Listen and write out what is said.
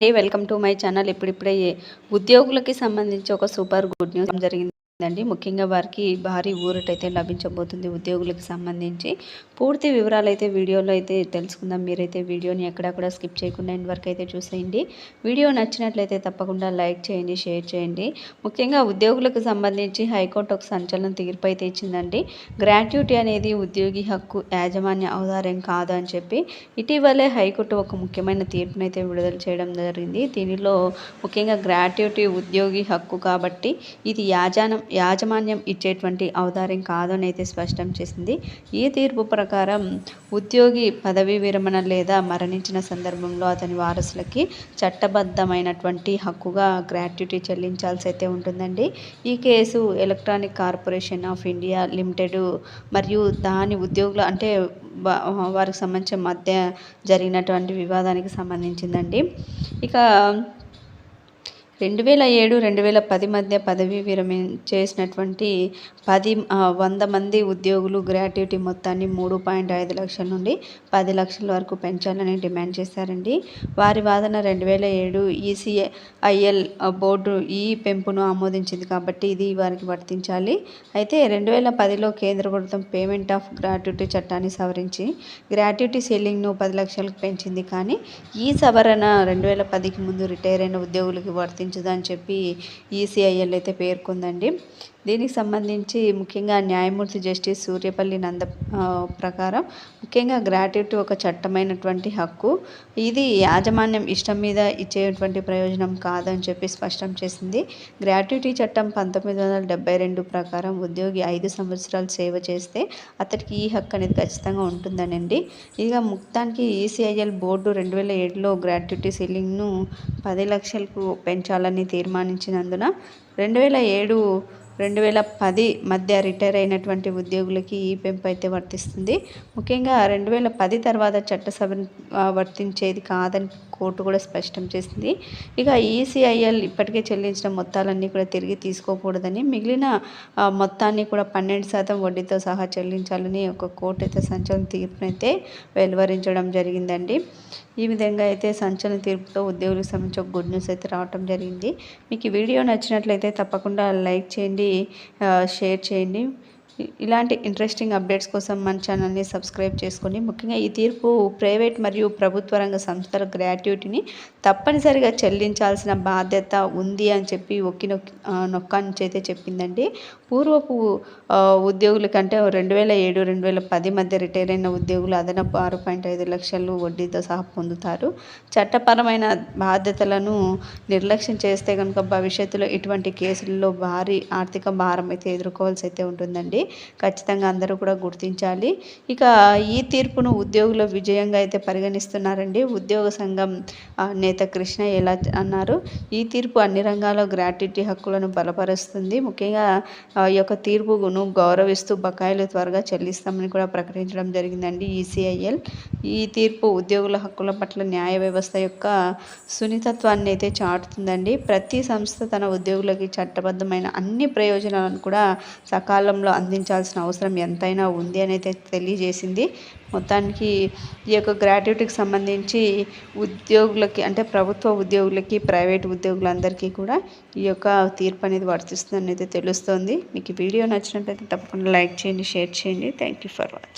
Welcome to my channel ఇప్పుడిప్పుడే ఉద్యోగులకి సంబంధించి ఒక సూపర్ గుడ్ న్యూస్ జరిగింది. అండి. ముఖ్యంగా వారికి భారీ ఊరటైతే లభించబోతుంది ఉద్యోగులకు సంబంధించి. పూర్తి వివరాలు అయితే వీడియోలో అయితే తెలుసుకుందాం. మీరైతే వీడియోని ఎక్కడక్కడ స్కిప్ చేయకుండా ఎండ్ వరకు అయితే చూసేయండి. వీడియో నచ్చినట్లయితే తప్పకుండా లైక్ చేయండి షేర్ చేయండి. ముఖ్యంగా ఉద్యోగులకు సంబంధించి హైకోర్టు ఒక సంచలనం తీర్పు అయితే ఇచ్చిందండి. గ్రాట్యుటీ అనేది ఉద్యోగి హక్కు యాజమాన్య అవధారం కాదు అని చెప్పి ఇటీవలే హైకోర్టు ఒక ముఖ్యమైన తీర్పునైతే విడుదల చేయడం జరిగింది. దీనిలో ముఖ్యంగా గ్రాట్యుటీ ఉద్యోగి హక్కు కాబట్టి ఇది యాజానం యాజమాన్యం ఇచ్చేటువంటి అవతారం కాదని అయితే స్పష్టం చేసింది. ఈ తీర్పు ప్రకారం ఉద్యోగి పదవీ విరమణ లేదా మరణించిన సందర్భంలో అతని వారసులకి చట్టబద్ధమైనటువంటి హక్కుగా గ్రాట్యుటీ చెల్లించాల్సి అయితే ఉంటుందండి. ఈ case electronic corporation of India limited మరియు దాని ఉద్యోగులు అంటే వారికి సంబంధించిన మధ్య జరిగినటువంటి వివాదానికి సంబంధించిందండి. ఇక రెండు వేల ఏడు రెండు వేల పది మధ్య పదవీ విరమణ చేసినటువంటి పది వంద మంది ఉద్యోగులు గ్రాట్యుటీ మొత్తాన్ని మూడు పాయింట్ ఐదు లక్షల నుండి పది లక్షల వరకు పెంచాలని డిమాండ్ చేశారండి. వారి వాదన రెండు వేల ఏడు ఈసీఐఎల్ బోర్డు ఈ పెంపును ఆమోదించింది కాబట్టి ఇది వారికి వర్తించాలి. అయితే రెండు వేల పదిలో కేంద్ర ప్రభుత్వం పేమెంట్ ఆఫ్ గ్రాట్యుటీ చట్టాన్ని సవరించి గ్రాట్యుటీ సెల్లింగ్ను పది లక్షలకు పెంచింది. కానీ ఈ సవరణ రెండు వేల పదికి ముందు రిటైర్ అయిన ఉద్యోగులకు వర్తించింది వర్తించదని చెప్పి ఈసీఐఎల్ అయితే పేర్కొందండి. దీనికి సంబంధించి ముఖ్యంగా న్యాయమూర్తి జస్టిస్ సూర్యపల్లి నంద ప్రకారం ముఖ్యంగా గ్రాట్యుటీ ఒక చట్టమైనటువంటి హక్కు. ఇది యాజమాన్యం ఇష్టం మీద ఇచ్చేటువంటి ప్రయోజనం కాదని చెప్పి స్పష్టం చేసింది. గ్రాట్యుటీ చట్టం పంతొమ్మిది వందల డెబ్బై రెండు ప్రకారం ఉద్యోగి ఐదు సంవత్సరాలు సేవ చేస్తే అతడికి ఈ హక్కు అనేది ఖచ్చితంగా ఉంటుందనండి. ఇక మొత్తానికి ఈసీఐఎల్ బోర్డు రెండు వేల ఏడులో గ్రాట్యుటీ సీలింగ్ను పది లక్షలకు పెంచాలని తీర్మానించినందున రెండు వేల ఏడు రెండు వేల పది మధ్య రిటైర్ అయినటువంటి ఉద్యోగులకి ఈ పెంపు అయితే వర్తిస్తుంది. ముఖ్యంగా రెండు వేల పది తర్వాత చట్టసభ వర్తించేది కాదని కోర్టు కూడా స్పష్టం చేసింది. ఇక ఈసీఐఎల్ ఇప్పటికే చెల్లించిన మొత్తాలన్నీ కూడా తిరిగి తీసుకోకూడదని మిగిలిన మొత్తాన్ని కూడా పన్నెండు శాతం వడ్డీతో సహా చెల్లించాలని ఒక కోర్టు అయితే సంచలన తీర్పునైతే వెలువరించడం జరిగిందండి. ఈ విధంగా అయితే సంచలన తీర్పుతో ఉద్యోగులకు సంబంధించి ఒక గుడ్ న్యూస్ అయితే రావడం జరిగింది. మీకు ఈ వీడియో నచ్చినట్లయితే తప్పకుండా లైక్ చేయండి షేర్ చేయండి. ఇలాంటి ఇంట్రెస్టింగ్ అప్డేట్స్ కోసం మన ఛానల్ని సబ్స్క్రైబ్ చేసుకోండి ముఖ్యంగా ఈ తీర్పు ప్రైవేట్ మరియు ప్రభుత్వ రంగ సంస్థల గ్రాట్యుటీని తప్పనిసరిగా చెల్లించాల్సిన బాధ్యత ఉంది అని చెప్పి ఒక్కి నొక్కి నొక్కా నుంచి అయితే చెప్పిందండి. పూర్వపు ఉద్యోగుల కంటే రెండు వేల ఏడు రెండు వేల పది మధ్య రిటైర్ అయిన ఉద్యోగులు అదనపు ఆరు పాయింట్ ఐదు లక్షలు వడ్డీతో సహా పొందుతారు. చట్టపరమైన బాధ్యతలను నిర్లక్ష్యం చేస్తే కనుక భవిష్యత్తులో ఇటువంటి కేసుల్లో భారీ ఆర్థిక భారం అయితే ఎదుర్కోవాల్సి అయితే ఉంటుందండి. ఖచ్చితంగా అందరూ కూడా గుర్తించాలి. ఇక ఈ తీర్పును ఉద్యోగుల విజయంగా అయితే పరిగణిస్తున్నారండి. ఉద్యోగ సంఘం నేత కృష్ణ ఎలా అన్నారు. ఈ తీర్పు అన్ని రంగాల్లో గ్రాట్యుటీ హక్కులను బలపరుస్తుంది. ముఖ్యంగా ఈ యొక్క తీర్పును గౌరవిస్తూ బకాయిలు త్వరగా చెల్లిస్తామని కూడా ప్రకటించడం జరిగిందండి ఈసీఐఎల్ ఈ తీర్పు ఉద్యోగుల హక్కుల పట్ల న్యాయ వ్యవస్థ యొక్క సున్నితత్వాన్ని అయితే చాటుతుందండి. ప్రతి సంస్థ తన ఉద్యోగులకి చట్టబద్ధమైన అన్ని ప్రయోజనాలను కూడా సకాలంలో అంది అందించాల్సిన అవసరం ఎంతైనా ఉంది అని అయితే తెలియజేసింది. మొత్తానికి ఈ యొక్క గ్రాట్యుటీకి సంబంధించి ఉద్యోగులకి అంటే ప్రభుత్వ ఉద్యోగులకి ప్రైవేట్ ఉద్యోగులందరికీ కూడా ఈ యొక్క తీర్పు అనేది వర్తిస్తుందని అయితే తెలుస్తుంది. మీకు వీడియో నచ్చినట్లయితే తప్పకుండా లైక్ చేయండి షేర్ చేయండి. Thank you for watching